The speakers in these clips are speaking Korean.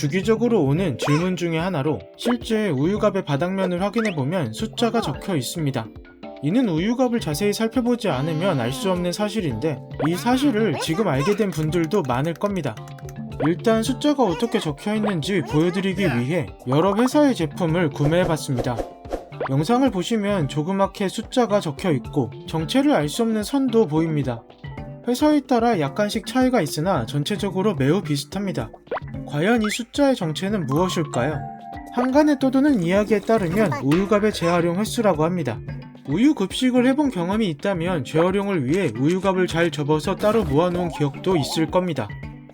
주기적으로 오는 질문 중에 하나로 실제 우유값의 바닥면을 확인해보면 숫자가 적혀 있습니다. 이는 우유값을 자세히 살펴보지 않으면 알 수 없는 사실인데 이 사실을 지금 알게 된 분들도 많을 겁니다. 일단 숫자가 어떻게 적혀 있는지 보여드리기 위해 여러 회사의 제품을 구매해봤습니다. 영상을 보시면 조그맣게 숫자가 적혀 있고 정체를 알 수 없는 선도 보입니다. 회사에 따라 약간씩 차이가 있으나 전체적으로 매우 비슷합니다. 과연 이 숫자의 정체는 무엇일까요? 한간에 떠도는 이야기에 따르면 우유값의 재활용 횟수라고 합니다. 우유 급식을 해본 경험이 있다면 재활용을 위해 우유값을 잘 접어서 따로 모아놓은 기억도 있을 겁니다.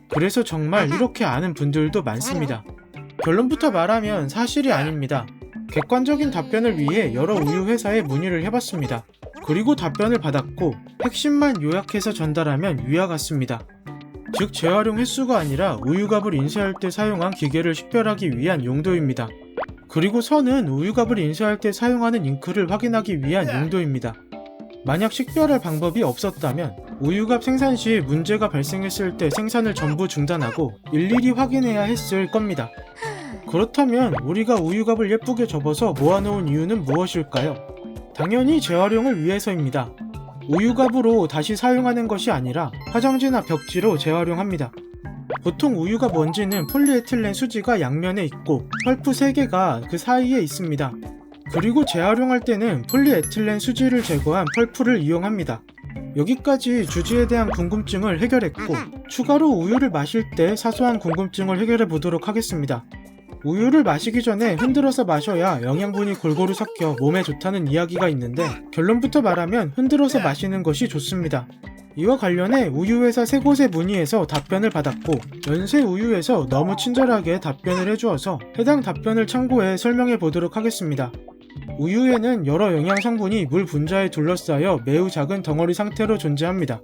그래서 정말 이렇게 아는 분들도 많습니다. 결론부터 말하면 사실이 아닙니다. 객관적인 답변을 위해 여러 우유 회사에 문의를 해봤습니다. 그리고 답변을 받았고 핵심만 요약해서 전달하면 위와 같습니다. 즉 재활용 횟수가 아니라 우유값을 인쇄할 때 사용한 기계를 식별하기 위한 용도입니다. 그리고 선은 우유값을 인쇄할 때 사용하는 잉크를 확인하기 위한 용도입니다. 만약 식별할 방법이 없었다면 우유값 생산 시 문제가 발생했을 때 생산을 전부 중단하고 일일이 확인해야 했을 겁니다. 그렇다면 우리가 우유값을 예쁘게 접어서 모아놓은 이유는 무엇일까요? 당연히 재활용을 위해서입니다. 우유값으로 다시 사용하는 것이 아니라 화장지나 벽지로 재활용합니다. 보통 우유값 원지는 폴리에틸렌 수지가 양면에 있고 펄프 3개가 그 사이에 있습니다. 그리고 재활용할 때는 폴리에틸렌 수지를 제거한 펄프를 이용합니다. 여기까지 주지에 대한 궁금증을 해결했고 추가로 우유를 마실 때 사소한 궁금증을 해결해 보도록 하겠습니다. 우유를 마시기 전에 흔들어서 마셔야 영양분이 골고루 섞여 몸에 좋다는 이야기가 있는데 결론부터 말하면 흔들어서 마시는 것이 좋습니다. 이와 관련해 우유회사 세 곳에 문의해서 답변을 받았고 연세 우유에서 너무 친절하게 답변을 해주어서 해당 답변을 참고해 설명해 보도록 하겠습니다. 우유에는 여러 영양 성분이 물 분자에 둘러싸여 매우 작은 덩어리 상태로 존재합니다.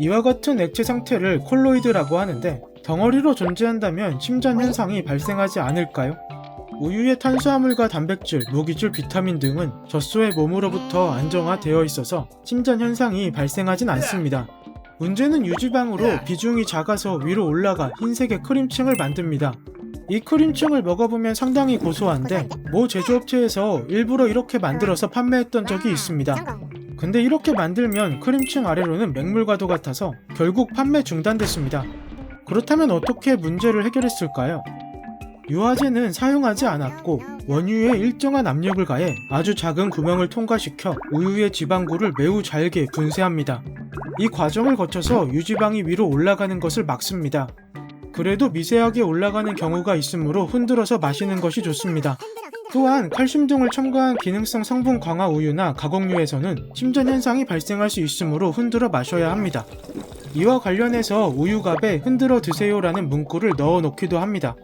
이와 같은 액체 상태를 콜로이드라고 하는데 덩어리로 존재한다면 침전 현상이 발생하지 않을까요? 우유의 탄수화물과 단백질, 무기질, 비타민 등은 젖소의 몸으로부터 안정화되어 있어서 침전 현상이 발생하진 않습니다. 문제는 유지방으로 비중이 작아서 위로 올라가 흰색의 크림층을 만듭니다. 이 크림층을 먹어보면 상당히 고소한데 모 제조업체에서 일부러 이렇게 만들어서 판매했던 적이 있습니다. 근데 이렇게 만들면 크림층 아래로는 맹물과도 같아서 결국 판매 중단됐습니다. 그렇다면 어떻게 문제를 해결했을까요? 유화제는 사용하지 않았고 원유에 일정한 압력을 가해 아주 작은 구멍을 통과시켜 우유의 지방구를 매우 잘게 분쇄합니다. 이 과정을 거쳐서 유지방이 위로 올라가는 것을 막습니다. 그래도 미세하게 올라가는 경우가 있으므로 흔들어서 마시는 것이 좋습니다. 또한 칼슘 등을 첨가한 기능성 성분 강화 우유나 가공유에서는 침전 현상이 발생할 수 있으므로 흔들어 마셔야 합니다. 이와 관련해서 우유갑에 흔들어 드세요라는 문구를 넣어 놓기도 합니다.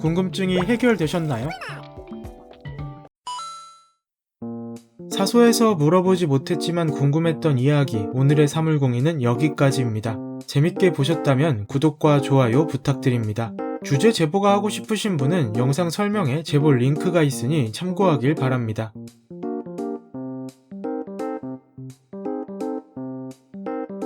궁금증이 해결되셨나요? 사소해서 물어보지 못했지만 궁금했던 이야기 오늘의 사물공인은 여기까지입니다. 재밌게 보셨다면 구독과 좋아요 부탁드립니다. 주제 제보가 하고 싶으신 분은 영상 설명에 제보 링크가 있으니 참고하길 바랍니다.